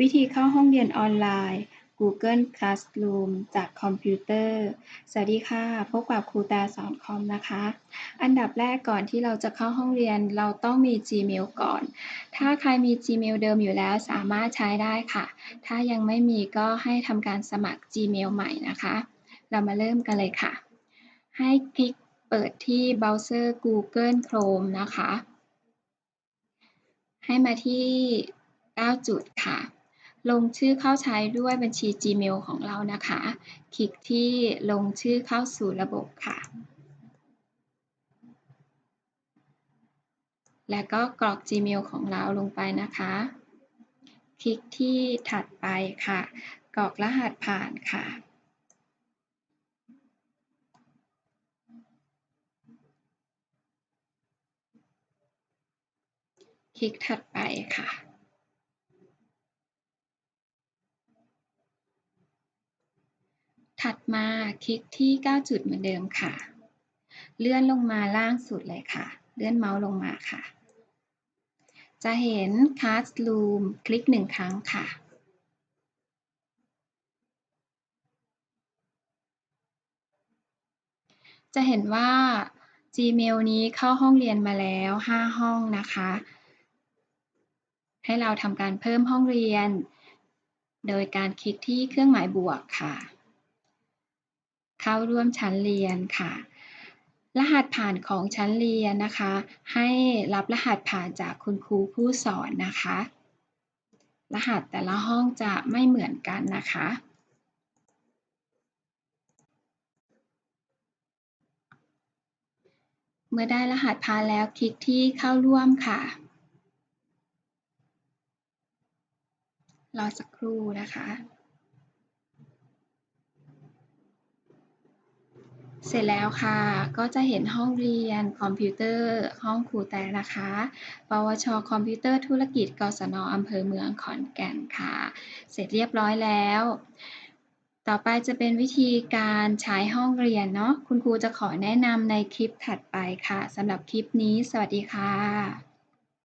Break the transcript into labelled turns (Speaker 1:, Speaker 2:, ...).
Speaker 1: วิธีเข้าห้องเรียนออนไลน์ Google Classroom จากคอมพิวเตอร์ สวัสดีค่ะ พบกับครูตาสอนคอมนะคะ อันดับแรกก่อนที่เราจะเข้าห้องเรียนเราต้องมี Gmail ก่อน ถ้าใครมี Gmail เดิมอยู่แล้วสามารถใช้ได้ค่ะ ถ้ายังไม่มีก็ให้ทำการสมัคร Gmail ใหม่นะคะ เรามาเริ่มกันเลยค่ะ ให้คลิกเปิดที่เบราว์เซอร์ Google Chrome นะคะ ให้มาที่ 9 จุดค่ะ ลงชื่อเข้าใช้ด้วยบัญชี Gmail ของเรานะคะ คลิกที่ลงชื่อเข้าสู่ระบบค่ะ และก็กรอก Gmail ของเราลงไปนะคะ คลิกที่ถัดไปค่ะ กรอกรหัสผ่านค่ะคลิกถัดไปค่ะ ถัดมาคลิกที่ 9 จุดเหมือนเดิมค่ะ เลื่อนลงมาล่างสุดเลยค่ะ เลื่อนเมาส์ลงมาค่ะ จะเห็น Classroom คลิกหนึ่งครั้งค่ะ จะเห็นว่า Gmail นี้เข้าห้องเรียนมาแล้ว 5 ห้องนะคะ ให้เราทำการเพิ่มห้องเรียน โดยการคลิกที่เครื่องหมายบวกค่ะ เข้าร่วมชั้นเรียนค่ะ รหัสผ่านของชั้นเรียนนะคะ ให้รับรหัสผ่านจากคุณครูผู้สอนนะคะ รหัสแต่ละห้องจะไม่เหมือนกันนะคะเมื่อได้รหัสผ่านแล้วคลิกที่เข้าร่วมค่ะ รอสักครู่นะคะ เสร็จแล้วค่ะ ก็จะเห็นห้องเรียนคอมพิวเตอร์ ห้องครูแต่นะคะ ปวช คอมพิวเตอร์ธุรกิจ กศนอำเภอเมืองขอนแก่นค่ะ เสร็จเรียบร้อยแล้ว ต่อไปจะเป็นวิธีการใช้ห้องเรียนเนาะ คุณครูจะขอแนะนำในคลิปถัดไปค่ะ สำหรับคลิปนี้ สวัสดีค่ะ